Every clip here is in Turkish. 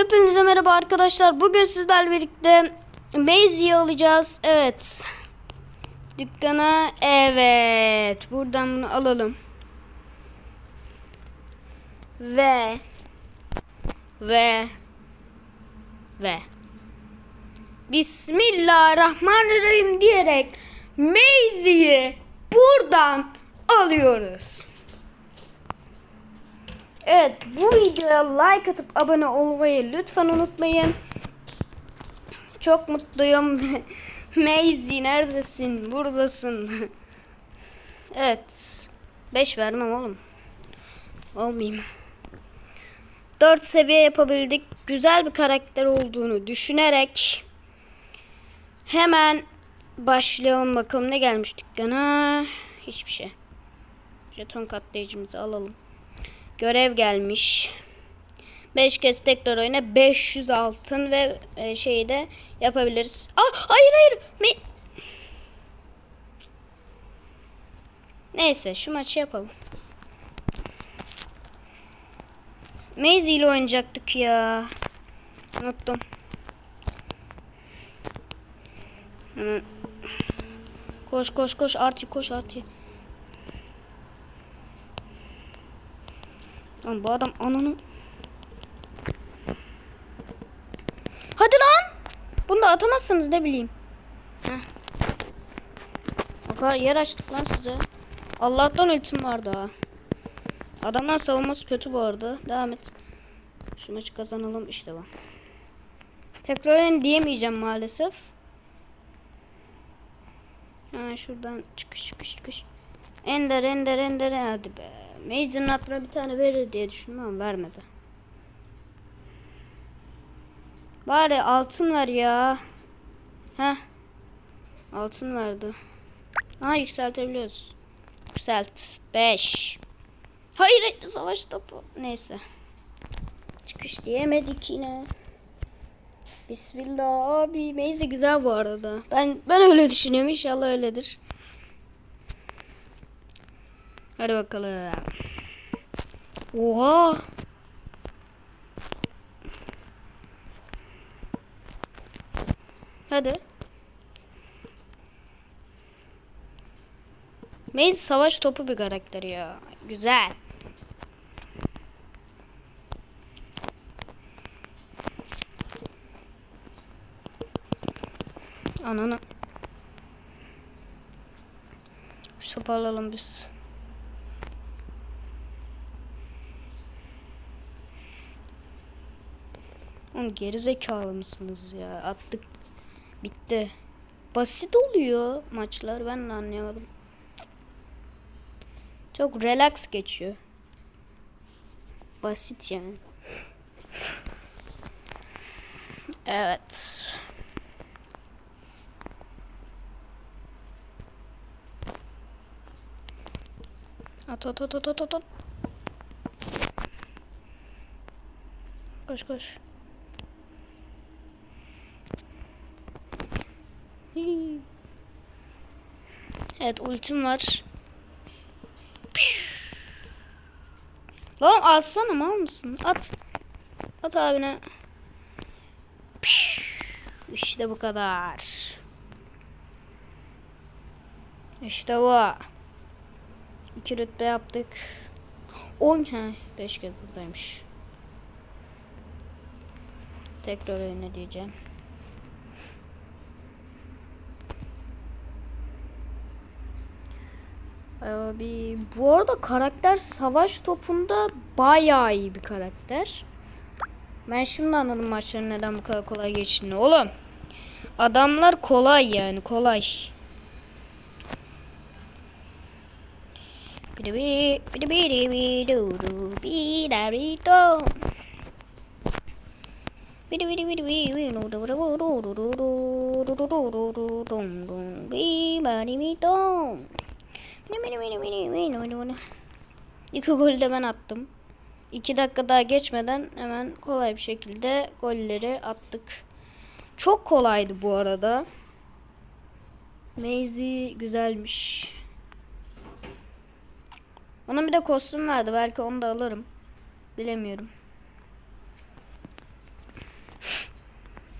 Hepinize merhaba arkadaşlar. Bugün sizlerle birlikte Maisie'yi alacağız. Evet. Dükkana evet. Buradan bunu alalım. Ve ve ve Bismillahirrahmanirrahim diyerek Maisie'yi buradan alıyoruz. Evet bu videoya like atıp abone olmayı lütfen unutmayın. Çok mutluyum. Maisie neredesin? Buradasın. evet. 5 vermem oğlum. Olmayayım. 4 seviye yapabildik. Güzel bir karakter olduğunu düşünerek hemen başlayalım bakalım ne gelmiş dükkana. Hiçbir şey. Jeton katlayıcımızı alalım. Görev gelmiş. 5 kez tekrar oyna 500 altın ve e, şeyi de yapabiliriz. Aa hayır hayır. Me- Neyse şu maçı yapalım. Maisie ile oynayacaktık ya. Unuttum. Koş koş koş Arti koş Arti. Lan bu adam ananı... Hadi lan! Bunu da atamazsınız ne bileyim. Heh. Yer açtık lan size. Allah'tan ultim var daha. Adamlar savunması kötü bu arada. Devam et. Şu maçı kazanalım işte bu. Tekrar diyemeyeceğim maalesef. Hemen şuradan çıkış çıkış çıkış. Ender ender ender hadi be. Maze'in hatırına bir tane verir diye düşündüm ama vermedi. Bari altın ver ya. Heh. Altın verdi. Ha yükseltebiliyoruz. Yükselt. 5. Hayır savaş topu. Neyse. Çıkış diyemedik yine. Bismillah abi. Maze güzel bu arada. Ben ben öyle düşünüyorum. İnşallah öyledir. Hadi bakalım. Oha. Hadi. Maze savaş topu bir karakter ya. Güzel. Ananı. Şu topu alalım biz. Oğlum geri zekalı mısınız ya? Attık. Bitti. Basit oluyor maçlar. Ben de anlayamadım. Çok relax geçiyor. Basit yani. evet. At at at at at at. Koş koş. Evet ultim var. Lan alsana mal mısın? At. At abine. İşte bu kadar. İşte bu. İki rütbe yaptık. 10 he 5 kez buradaymış. Tekrar oyna diyeceğim. Abi bu arada karakter savaş topunda bayağı iyi bir karakter. Ben şimdi anladım maçların neden bu kadar kolay geçtiğini. Oğlum adamlar kolay yani kolay. İki golü de ben attım. İki dakika daha geçmeden hemen kolay bir şekilde golleri attık. Çok kolaydı bu arada. Maisie güzelmiş. Ona bir de kostüm verdi. Belki onu da alırım. Bilemiyorum.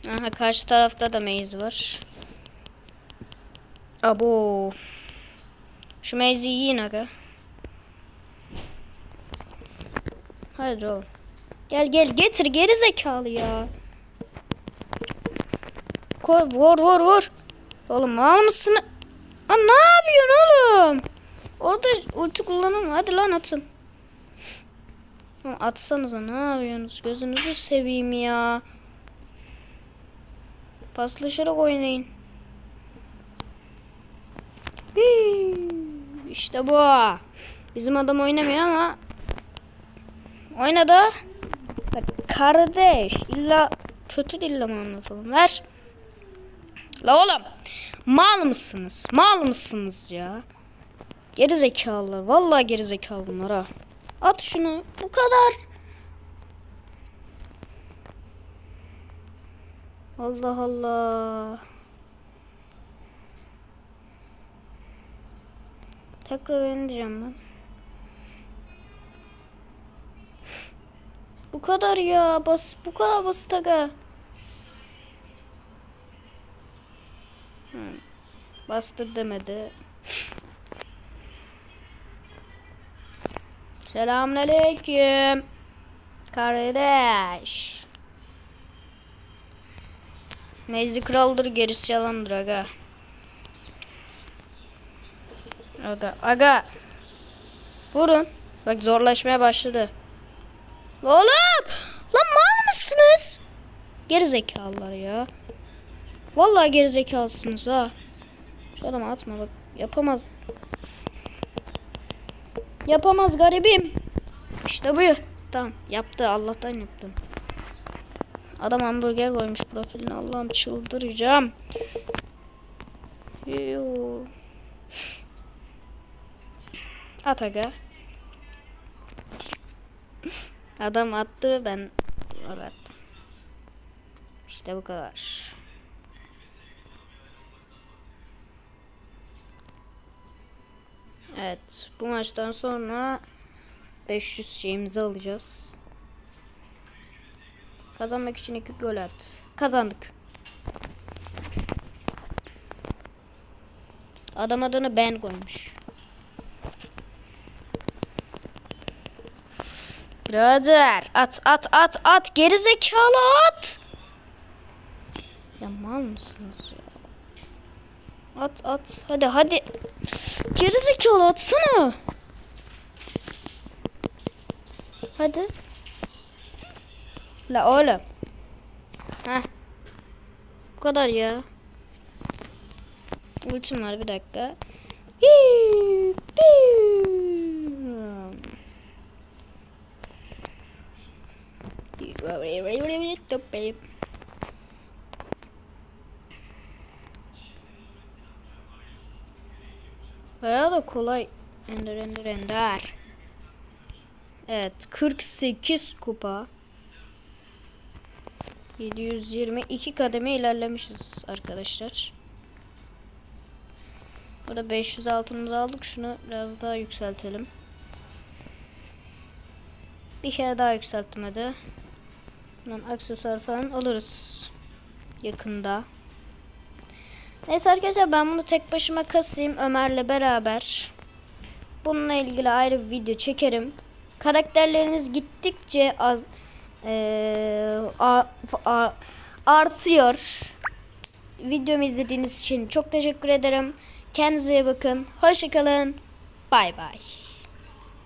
Aha karşı tarafta da maze var. Abo. Şu maze'i yiyin aga. Hadi oğlum. Gel gel getir geri zekalı ya. Koy vur vur vur. Oğlum mal mısın? Lan ne yapıyorsun oğlum? Orada ulti kullanın hadi lan atın. Lan Atsanıza ne yapıyorsunuz? Gözünüzü seveyim ya. Paslaşarak oynayın. Hii, İşte bu. Bizim adam oynamıyor ama oynadı. Kardeş illa kötü dille mi anlatalım? Ver. La oğlum. Mal mısınız? Mal mısınız ya? Geri zekalılar. Vallahi geri zekalı bunlar ha. At şunu. Bu kadar. Allah Allah. Tekrar oynayacağım ben. Bu kadar ya. Bas bu kadar basit aga. Hı. Bastır demedi. Selamünaleyküm. Kardeş. Meczi kraldır gerisi yalandır aga. Aga aga. Vurun. Bak zorlaşmaya başladı. Oğlum! Lan mal mısınız? Gerizekalılar ya. Vallahi gerizekalısınız ha. Şu adamı atma bak. Yapamaz. Yapamaz garibim. İşte bu. Tamam yaptı Allah'tan yaptım. Adam hamburger koymuş profiline. Allah'ım çıldıracağım. Yoo. At aga. Adam attı ben oraya attım. İşte bu kadar. Evet bu maçtan sonra 500 şeyimizi alacağız. Kazanmak için iki gol at. Kazandık. Adam adını ben koymuş. Birader at at at at geri zekalı at. Ya mal mısınız ya? At at hadi hadi. Geri zekalı atsana. Hadi. La oğlum. Heh. Bu kadar ya. Ultim var bir dakika. Hii, hii. Bayağı da kolay. Ender ender ender. Evet 48 kupa. 722 kademe ilerlemişiz arkadaşlar. Burada 500 altımızı aldık. Şunu biraz daha yükseltelim. Bir kere daha yükselttim hadi. Bundan aksesuar falan alırız. Yakında. Neyse arkadaşlar ben bunu tek başıma kasayım Ömer'le beraber. Bununla ilgili ayrı bir video çekerim. Karakterlerimiz gittikçe az eee, a- a- artıyor. Videomu izlediğiniz için çok teşekkür ederim. Kendinize iyi bakın. Hoşçakalın. Bay bay.